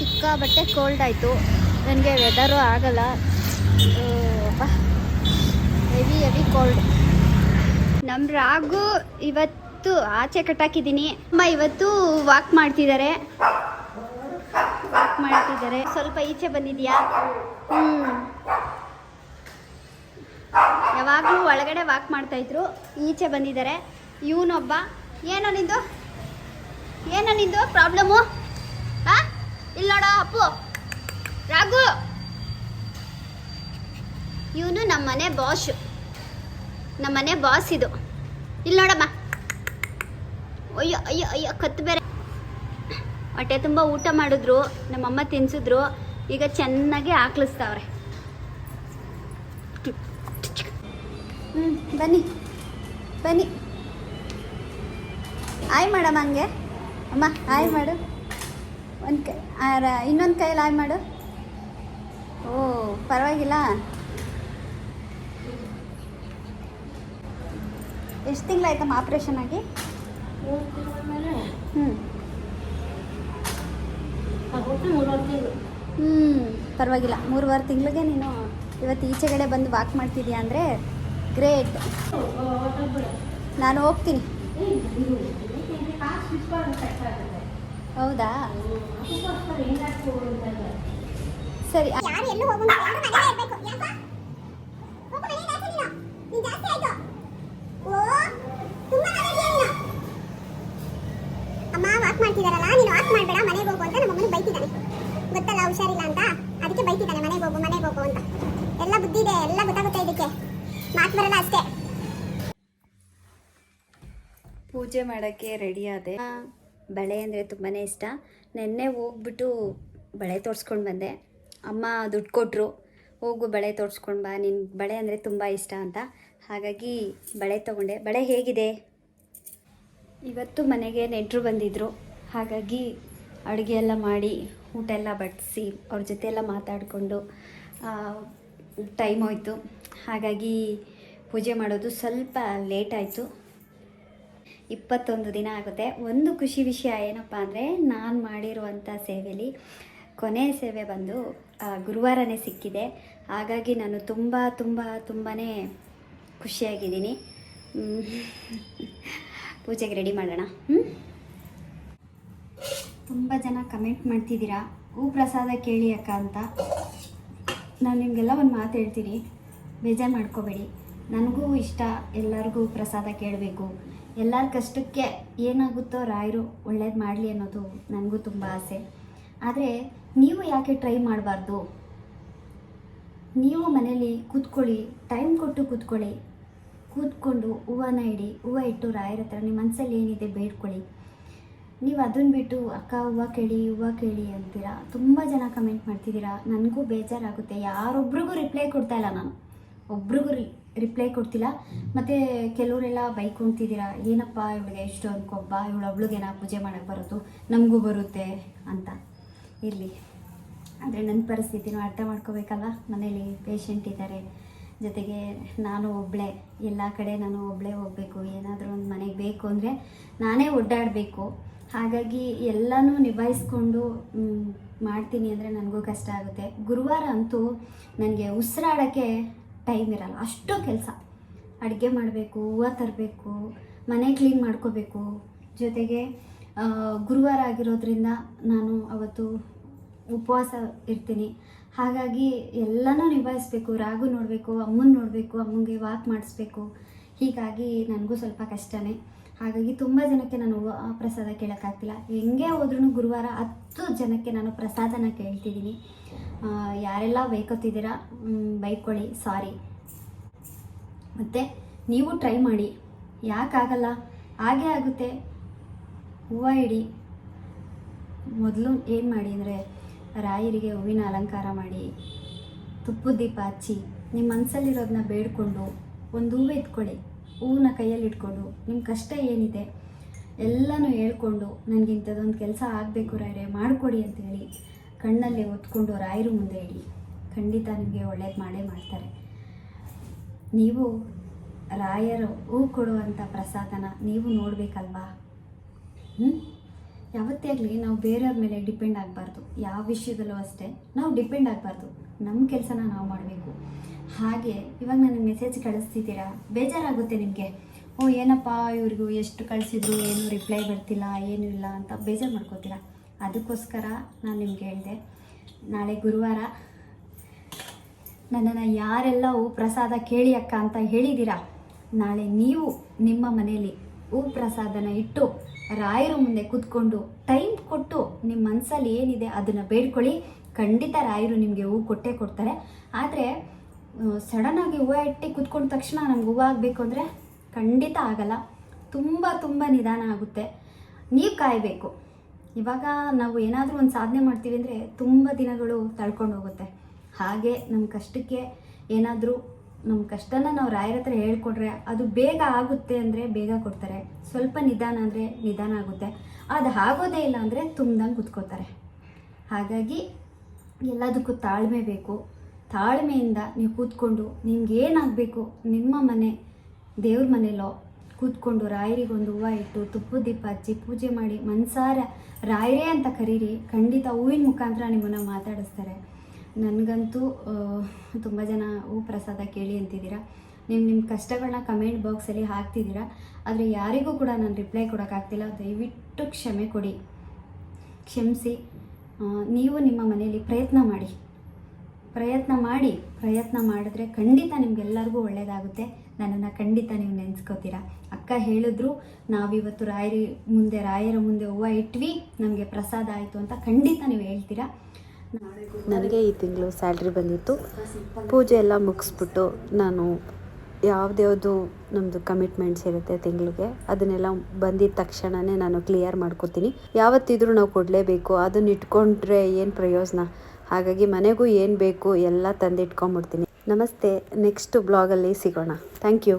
ಸಿಕ್ಕಾಬಟ್ಟೆ ಕೋಲ್ಡ್ ಆಯಿತು. ನನಗೆ ವೆದರು ಆಗಲ್ಲ. ಹೆವಿ ಹೆವಿ ಕೋಲ್ಡ್ ನಮ್ಮ ರಾಗು ಇವತ್ತು ಆಚೆ ಕಟ್ಟಾಕಿದ್ದೀನಿ ಅಮ್ಮ, ಇವತ್ತು ವಾಕ್ ಮಾಡ್ತಿದ್ದಾರೆ ವಾಕ್ ಮಾಡ್ತಿದ್ದಾರೆ ಸ್ವಲ್ಪ ಈಚೆ ಬಂದಿದ್ಯಾ? ಹ್ಞೂ ಯಾವಾಗಲೂ ಒಳಗಡೆ ವಾಕ್ ಮಾಡ್ತಾಯಿದ್ರು ಈಚೆ ಬಂದಿದ್ದಾರೆ ಇವನೊಬ್ಬ. ಏನೋ ನಿಂದು? ಏನೋ ನಿಂದು ಪ್ರಾಬ್ಲಮ್ಮು ಹಾ ಇಲ್ಲಿ ನೋಡ ಅಪ್ಪು. ರಾಘು. ಇವನು ನಮ್ಮನೆ ಬಾಸ್ ನಮ್ಮನೆ ಬಾಸ್ ಇದು. ಇಲ್ಲಿ ನೋಡಮ್ಮ ಅಯ್ಯೋ ಅಯ್ಯೋ ಅಯ್ಯೋ, ಕತ್ತು ಬೇರೆ. ಹೊಟ್ಟೆ ತುಂಬ ಊಟ ಮಾಡಿದ್ರು, ನಮ್ಮಮ್ಮ ತಿನ್ಸಿದ್ರು, ಈಗ ಚೆನ್ನಾಗಿ ಹಾಕ್ಲಿಸ್ತಾವ್ರೆ ಹ್ಞೂ ಬನ್ನಿ ಬನ್ನಿ. ಆಯ್ ಮಾಡಮ್ಮ ಹಂಗೆ. ಅಮ್ಮ ಆಯ್ ಮಾಡು. ಒಂದು ಕೈ ಇನ್ನೊಂದು ಕೈಯಲ್ಲಿ ಆಯ್ ಮಾಡು. ಓ, ಪರವಾಗಿಲ್ಲ. ಎಷ್ಟು ತಿಂಗಳಾಯ್ತಮ್ಮ ಆಪ್ರೇಷನ್ ಆಗಿ? ಹ್ಞೂ ಹ್ಞೂ ಪರವಾಗಿಲ್ಲ. ಮೂರುವರೆ ತಿಂಗಳಿಗೆ ನೀನು ಇವತ್ತು ಈಚೆಗಡೆ ಬಂದು ವಾಕ್ ಮಾಡ್ತಿದ್ಯಾ ಅಂದರೆ ಗ್ರೇಟ್ ನಾನು ಹೋಗ್ತೀನಿ. ಹೌದಾ? ಸರಿ ಯಾರು ಎಲ್ಲೂ ಹೋಗೋಣ ಎಲ್ಲರೂ ಮನೇಲೇ ಇರ್ಬೇಕು. ಯಾಕ? ಹೋಗು ಮನೆಗೆ ಆಚೆ ನೀನು. ನೀನ್ ಜಾಸ್ತಿ ಆಯ್ತು. ಓ ತುಂಬಾ ಮಾತಾಡ್ತೀಯ ನೀನು. ಅಮ್ಮ ವಾಕ್ ಮಾಡ್ತಿದಾರಲ್ಲ? ನೀನು ವಾಕ್ ಮಾಡಬೇಡ ಮನೆಗೆ ಹೋಗು ಅಂತ ನಮ್ಮ ಬೈತಿದ್ದಾನೆ. ಗೊತ್ತಲ್ಲ ಹುಷಾರಿಲ್ಲ ಅಂತ? ಅದಕ್ಕೆ ಬೈತಿದ್ದಾನೆ ಮನೆಗೆ ಹೋಗು ಮನೆಗೆ ಹೋಗು ಅಂತ. ಎಲ್ಲ ಬುದ್ಧಿ ಇದೆ ಎಲ್ಲ ಗೊತ್ತಾಗುತ್ತೆ ಇದಕ್ಕೆ. ಮಾತು ಬರಲ್ಲ ಅಷ್ಟೇ. ಪೂಜೆ ಮಾಡೋಕ್ಕೆ ರೆಡಿ ಆದೆ. ಬಳೆ ಅಂದರೆ ತುಂಬಾ ಇಷ್ಟ. ನೆನ್ನೆ ಹೋಗ್ಬಿಟ್ಟು ಬಳೆ ತೋರಿಸ್ಕೊಂಡು ಬಂದೆ. ಅಮ್ಮ ದುಡ್ಡು ಕೊಟ್ಟರು ಹೋಗು ಬಳೆ ತೋರಿಸ್ಕೊಂಡು ಬಾ. ನಿನ್ನ ಬಳೆ ಅಂದರೆ ತುಂಬ ಇಷ್ಟ ಅಂತ. ಹಾಗಾಗಿ ಬಳೆ ತೊಗೊಂಡೆ. ಬಳೆ ಹೇಗಿದೆ? ಇವತ್ತು ಮನೆಗೆ ನೆಂಟರು ಬಂದಿದ್ದರು ಹಾಗಾಗಿ ಅಡುಗೆ ಎಲ್ಲ ಮಾಡಿ, ಊಟ ಎಲ್ಲ ಬಡಿಸಿ, ಅವ್ರ ಜೊತೆ ಎಲ್ಲ ಮಾತಾಡಿಕೊಂಡು ಟೈಮ್ ಹೋಯಿತು. ಹಾಗಾಗಿ ಪೂಜೆ ಮಾಡೋದು ಸ್ವಲ್ಪ ಲೇಟ್ ಆಯಿತು. ಇಪ್ಪತ್ತೊಂದು ದಿನ ಆಗುತ್ತೆ. ಒಂದು ಖುಷಿ ವಿಷಯ ಏನಪ್ಪ ಅಂದರೆ, ನಾನು ಮಾಡಿರುವಂಥ ಸೇವೆಯಲ್ಲಿ ಕೊನೆ ಸೇವೆ ಬಂದು ಗುರುವಾರನೇ ಸಿಕ್ಕಿದೆ. ಹಾಗಾಗಿ ನಾನು ತುಂಬ ತುಂಬ ತುಂಬಾ ಖುಷಿಯಾಗಿದ್ದೀನಿ. ಪೂಜೆಗೆ ರೆಡಿ ಮಾಡೋಣ. ಹ್ಞೂ ತುಂಬ ಜನ ಕಮೆಂಟ್ ಮಾಡ್ತಿದ್ದೀರಾ? ಹೂ ಪ್ರಸಾದ ಕೇಳಿ ಅಕ್ಕ ಅಂತ. ನಾನು ನಿಮಗೆಲ್ಲ ಒಂದು ಮಾತು ಹೇಳ್ತೀನಿ. ಬೇಜಾರು ಮಾಡ್ಕೋಬೇಡಿ. ನನಗೂ ಇಷ್ಟ, ಎಲ್ಲರಿಗೂ ಪ್ರಸಾದ ಕೇಳಬೇಕು. ಎಲ್ಲರ ಕಷ್ಟಕ್ಕೆ ಏನಾಗುತ್ತೋ ರಾಯರು ಒಳ್ಳೇದು ಮಾಡಲಿ ಅನ್ನೋದು ನನಗೂ ತುಂಬ ಆಸೆ. ಆದರೆ ನೀವು ಯಾಕೆ ಟ್ರೈ ಮಾಡಬಾರ್ದು? ನೀವು ಮನೇಲಿ ಕೂತ್ಕೊಳ್ಳಿ, ಟೈಮ್ ಕೊಟ್ಟು ಕೂತ್ಕೊಳ್ಳಿ. ಕೂತ್ಕೊಂಡು ಹೂವನ ಇಡಿ, ಹೂವು ಇಟ್ಟು ರಾಯರ ಹತ್ರ ನಿಮ್ಮ ಮನಸ್ಸಲ್ಲಿ ಏನಿದೆ ಬೇಡ್ಕೊಳ್ಳಿ. ನೀವು ಅದನ್ನು ಬಿಟ್ಟು, ಅಕ್ಕ, ಹೂವು ಕೇಳಿ ಹೂವು ಕೇಳಿ ಅಂತೀರಾ? ತುಂಬ ಜನ ಕಮೆಂಟ್ ಮಾಡ್ತಿದ್ದೀರಾ? ನನಗೂ ಬೇಜಾರಾಗುತ್ತೆ. ಯಾರೊಬ್ರಿಗೂ ರಿಪ್ಲೈ ಕೊಡ್ತಾ ಇಲ್ಲ ನಾನು. ಒಬ್ರಿಗೂ ರಿ ರಿಪ್ಲೈ ಕೊಡ್ತಿಲ್ಲ. ಮತ್ತು ಕೆಲವರೆಲ್ಲ ಬೈಕೊಂತಿದ್ದೀರಾ ಏನಪ್ಪ ಇವಳಿಗೆ ಎಷ್ಟು ಅನ್ಕೊಬ್ಬ, ಇವಳು ಒಬ್ಳಿಗೇನ ಪೂಜೆ ಮಾಡೋಕ್ಕೆ ಬರೋದು, ನಮಗೂ ಬರುತ್ತೆ ಅಂತ. ಇರಲಿ. ಆದರೆ ನನ್ನ ಪರಿಸ್ಥಿತಿನೂ ಅರ್ಥ ಮಾಡ್ಕೋಬೇಕಲ್ಲ ಮನೇಲಿ ಪೇಷಂಟ್ ಇದ್ದಾರೆ ಜೊತೆಗೆ ನಾನು ಒಬ್ಬಳೇ ಎಲ್ಲ ಕಡೆ ನಾನು ಒಬ್ಬಳೇ ಹೋಗಬೇಕು. ಏನಾದರೂ ಒಂದು ಮನೆಗೆ ಬೇಕು ಅಂದರೆ ನಾನೇ ಒಡ್ಡಾಡಬೇಕು ಹಾಗಾಗಿ ಎಲ್ಲನೂ ನಿಭಾಯಿಸ್ಕೊಂಡು ಮಾಡ್ತೀನಿ ಅಂದರೆ ನನಗೂ ಕಷ್ಟ ಆಗುತ್ತೆ. ಗುರುವಾರ ಅಂತೂ ನನಗೆ ಉಸಿರಾಡೋಕ್ಕೆ ಟೈಮ್ ಇರಲ್ಲ ಅಷ್ಟು ಕೆಲಸ. ಅಡುಗೆ ಮಾಡಬೇಕು, ಹೂವು ತರಬೇಕು, ಮನೆ ಕ್ಲೀನ್ ಮಾಡ್ಕೋಬೇಕು. ಜೊತೆಗೆ ಗುರುವಾರ ಆಗಿರೋದ್ರಿಂದ ನಾನು ಅವತ್ತು ಉಪವಾಸ ಇರ್ತೀನಿ. ಹಾಗಾಗಿ ಎಲ್ಲನೂ ನಿಭಾಯಿಸ್ಬೇಕು, ರಾಗು ನೋಡಬೇಕು, ಅಮ್ಮನ ನೋಡಬೇಕು, ಅಮ್ಮಂಗೆ ವಾಕ್ ಮಾಡಿಸ್ಬೇಕು. ಹೀಗಾಗಿ ನನಗೂ ಸ್ವಲ್ಪ ಕಷ್ಟನೇ. ಹಾಗಾಗಿ ತುಂಬ ಜನಕ್ಕೆ ನಾನು ಪ್ರಸಾದ ಕೇಳೋಕ್ಕಾಗ್ತಿಲ್ಲ. ಹೆಂಗೆ ಹೋದ್ರೂ ಗುರುವಾರ ಹತ್ತು ಜನಕ್ಕೆ ನಾನು ಪ್ರಸಾದನ ಕೇಳ್ತಿದ್ದೀನಿ. ಯಾರೆಲ್ಲ ಬೈಕೋತಿದ್ದೀರಾ ಬೈಕೊಳ್ಳಿ ಸಾರಿ ಮತ್ತು ನೀವು ಟ್ರೈ ಮಾಡಿ. ಯಾಕಾಗಲ್ಲ? ಹಾಗೇ ಆಗುತ್ತೆ. ಹೂವ ಇಡಿ. ಮೊದಲು ಏನು ಮಾಡಿ ಅಂದರೆ ರಾಯರಿಗೆ ಹೂವಿನ ಅಲಂಕಾರ ಮಾಡಿ ತುಪ್ಪದ ದೀಪ ಹಚ್ಚಿ ನಿಮ್ಮ ಮನಸ್ಸಲ್ಲಿರೋದನ್ನ ಬೇಡ್ಕೊಂಡು ಒಂದು ಹೂವು ಎತ್ಕೊಳ್ಳಿ. ಹೂವನ್ನ ಕೈಯಲ್ಲಿ ಇಟ್ಕೊಂಡು. ನಿಮ್ಮ ಕಷ್ಟ ಏನಿದೆ? ಎಲ್ಲನೂ ಹೇಳ್ಕೊಂಡು, ನನಗೆ ಇಂಥದ್ದೊಂದು ಕೆಲಸ ಆಗಬೇಕು ರಾಯರೇ, ಮಾಡಿಕೊಡಿ ಅಂತೇಳಿ. ಕಣ್ಣಲ್ಲಿ ಒತ್ಕೊಂಡು ರಾಯರು ಮುಂದೆ ಇಡಿ. ಖಂಡಿತ ನಿಮಗೆ ಒಳ್ಳೇದು ಮಾಡೇ ಮಾಡ್ತಾರೆ. ನೀವು ರಾಯರು ಹೂ ಕೊಡುವಂಥ ಪ್ರಸಾದನ ನೀವು ನೋಡಬೇಕಲ್ವಾ? ಹ್ಞೂ ಯಾವತ್ತೇ ಆಗಲಿ ನಾವು ಬೇರೆಯವ್ರ ಮೇಲೆ ಡಿಪೆಂಡ್ ಆಗಬಾರ್ದು. ಯಾವ ವಿಷಯದಲ್ಲೂ ಅಷ್ಟೇ ನಾವು ಡಿಪೆಂಡ್ ಆಗಬಾರ್ದು. ನಮ್ಮ ಕೆಲಸನ ನಾವು ಮಾಡಬೇಕು. ಹಾಗೆ ಇವಾಗ ನನಗೆ ಮೆಸೇಜ್ ಕಳಿಸ್ತಿದ್ದೀರಾ? ಬೇಜಾರಾಗುತ್ತೆ ನಿಮಗೆ. ಓ ಏನಪ್ಪ ಇವ್ರಿಗೂ ಎಷ್ಟು ಕಳಿಸಿದ್ರು, ಏನು ರಿಪ್ಲೈ ಬರ್ತಿಲ್ಲ, ಏನೂ ಇಲ್ಲ ಅಂತ ಬೇಜಾರು ಮಾಡ್ಕೋತೀರಾ? ಅದಕ್ಕೋಸ್ಕರ ನಾನು ನಿಮ್ಗೆ ಹೇಳಿದೆ, ನಾಳೆ ಗುರುವಾರ ನನ್ನನ್ನು ಯಾರೆಲ್ಲ ಹೂ ಪ್ರಸಾದ ಕೇಳಿ ಅಕ್ಕ ಅಂತ ಹೇಳಿದ್ದೀರಾ ನಾಳೆ ನೀವು ನಿಮ್ಮ ಮನೆಯಲ್ಲಿ ಹೂ ಪ್ರಸಾದನ ಇಟ್ಟು ರಾಯರು ಮುಂದೆ ಕೂತ್ಕೊಂಡು ಟೈಮ್ ಕೊಟ್ಟು ನಿಮ್ಮ ಮನಸ್ಸಲ್ಲಿ ಏನಿದೆ ಅದನ್ನು ಬೇಡ್ಕೊಳ್ಳಿ. ಖಂಡಿತ ರಾಯರು ನಿಮಗೆ ಹೂ ಕೊಟ್ಟೇ ಕೊಡ್ತಾರೆ. ಆದರೆ ಸಡನ್ನಾಗಿ ಹೂವು ಇಟ್ಟು ಕೂತ್ಕೊಂಡ ತಕ್ಷಣ ನಮ್ಗೆ ಹೂವು ಆಗಬೇಕು ಅಂದರೆ ಖಂಡಿತ ಆಗಲ್ಲ. ತುಂಬ ತುಂಬ ನಿಧಾನ ಆಗುತ್ತೆ. ನೀವು ಕಾಯಬೇಕು. ಇವಾಗ ನಾವು ಏನಾದರೂ ಒಂದು ಸಾಧನೆ ಮಾಡ್ತೀವಿ ಅಂದರೆ ತುಂಬ ದಿನಗಳು ತಳ್ಕೊಂಡು ಹೋಗುತ್ತೆ. ಹಾಗೆ ನಮ್ಮ ಕಷ್ಟಕ್ಕೆ ಏನಾದರೂ ನಮ್ಮ ಕಷ್ಟನ ನಾವು ರಾಯರ ಹತ್ರ ಹೇಳ್ಕೊಟ್ರೆ ಅದು ಬೇಗ ಆಗುತ್ತೆ ಅಂದರೆ ಬೇಗ ಕೊಡ್ತಾರೆ. ಸ್ವಲ್ಪ ನಿಧಾನ ಅಂದರೆ ನಿಧಾನ ಆಗುತ್ತೆ. ಅದು ಆಗೋದೇ ಇಲ್ಲ ಅಂದರೆ ತುಂಬ್ದಂಗೆ ಕುತ್ಕೋತಾರೆ. ಹಾಗಾಗಿ ಎಲ್ಲದಕ್ಕೂ ತಾಳ್ಮೆ ಬೇಕು. ತಾಳ್ಮೆಯಿಂದ ನೀವು ಕೂತ್ಕೊಂಡು ನಿಮ್ಗೆ ಏನಾಗಬೇಕು ನಿಮ್ಮ ಮನೆ, ದೇವ್ರ ಮನೆಯಲ್ಲೋ ಕೂತ್ಕೊಂಡು ರಾಯರಿಗೆ ಒಂದು ಹೂವು ಇಟ್ಟು ತುಪ್ಪದ ದೀಪ ಹಚ್ಚಿ ಪೂಜೆ ಮಾಡಿ ಮನ್ಸಾರ ರಾಯರೇ ಅಂತ ಕರೀರಿ, ಖಂಡಿತ ಹೂವಿನ ಮುಖಾಂತರ ನಿಮ್ಮನ್ನು ಮಾತಾಡಿಸ್ತಾರೆ. ನನಗಂತೂ ತುಂಬ ಜನ ಹೂ ಪ್ರಸಾದ ಕೇಳಿ ಅಂತಿದ್ದೀರಾ. ನೀವು ನಿಮ್ಮ ಕಷ್ಟಗಳನ್ನ ಕಮೆಂಟ್ ಬಾಕ್ಸಲ್ಲಿ ಹಾಕ್ತಿದ್ದೀರಾ. ಆದರೆ ಯಾರಿಗೂ ಕೂಡ ನಾನು ರಿಪ್ಲೈ ಕೊಡೋಕ್ಕಾಗ್ತಿಲ್ಲ ದಯವಿಟ್ಟು ಕ್ಷಮೆ ಕೊಡಿ. ಕ್ಷಮಿಸಿ ನೀವು ನಿಮ್ಮ ಮನೆಯಲ್ಲಿ ಪ್ರಯತ್ನ ಮಾಡಿ. ಪ್ರಯತ್ನ ಮಾಡಿ, ಪ್ರಯತ್ನ ಮಾಡಿದ್ರೆ ಖಂಡಿತ ನಿಮಗೆಲ್ಲರಿಗೂ ಒಳ್ಳೆಯದಾಗುತ್ತೆ ನನ್ನನ್ನು ಖಂಡಿತ ನೀವು ನೆನೆಸ್ಕೋತೀರಾ. ಅಕ್ಕ ಹೇಳಿದ್ರು, ನಾವಿವತ್ತು ರಾಯರಿ ಮುಂದೆ, ರಾಯರ ಮುಂದೆ ಹೂವು ಇಟ್ವಿ, ನಮಗೆ ಪ್ರಸಾದ ಆಯಿತು ಅಂತ ಖಂಡಿತ ನೀವು ಹೇಳ್ತೀರಾ? ನನಗೆ ಈ ತಿಂಗಳು ಸ್ಯಾಲ್ರಿ ಬಂದಿತ್ತು. ಪೂಜೆ ಎಲ್ಲ ಮುಗಿಸ್ಬಿಟ್ಟು ನಾನು ಯಾವುದ್ಯಾವುದು ನಮ್ಮದು ಕಮಿಟ್ಮೆಂಟ್ಸ್ ಇರುತ್ತೆ ತಿಂಗಳಿಗೆ, ಅದನ್ನೆಲ್ಲ ಬಂದಿದ್ದ ತಕ್ಷಣವೇ ನಾನು ಕ್ಲಿಯರ್ ಮಾಡ್ಕೋತೀನಿ. ಯಾವತ್ತಿದ್ರೂ ನಾವು ಕೊಡಲೇಬೇಕು ಅದನ್ನ ಇಟ್ಕೊಂಡ್ರೆ ಏನು ಪ್ರಯೋಜನ? ಹಾಗಾಗಿ ಮನೆಗೂ ಏನು ಬೇಕು ಎಲ್ಲ ತಂದಿಟ್ಕೊಂಡ್ಬಿಡ್ತೀನಿ. ನಮಸ್ತೆ ನೆಕ್ಸ್ಟ್ ಬ್ಲಾಗಲ್ಲಿ ಸಿಗೋಣ. Thank you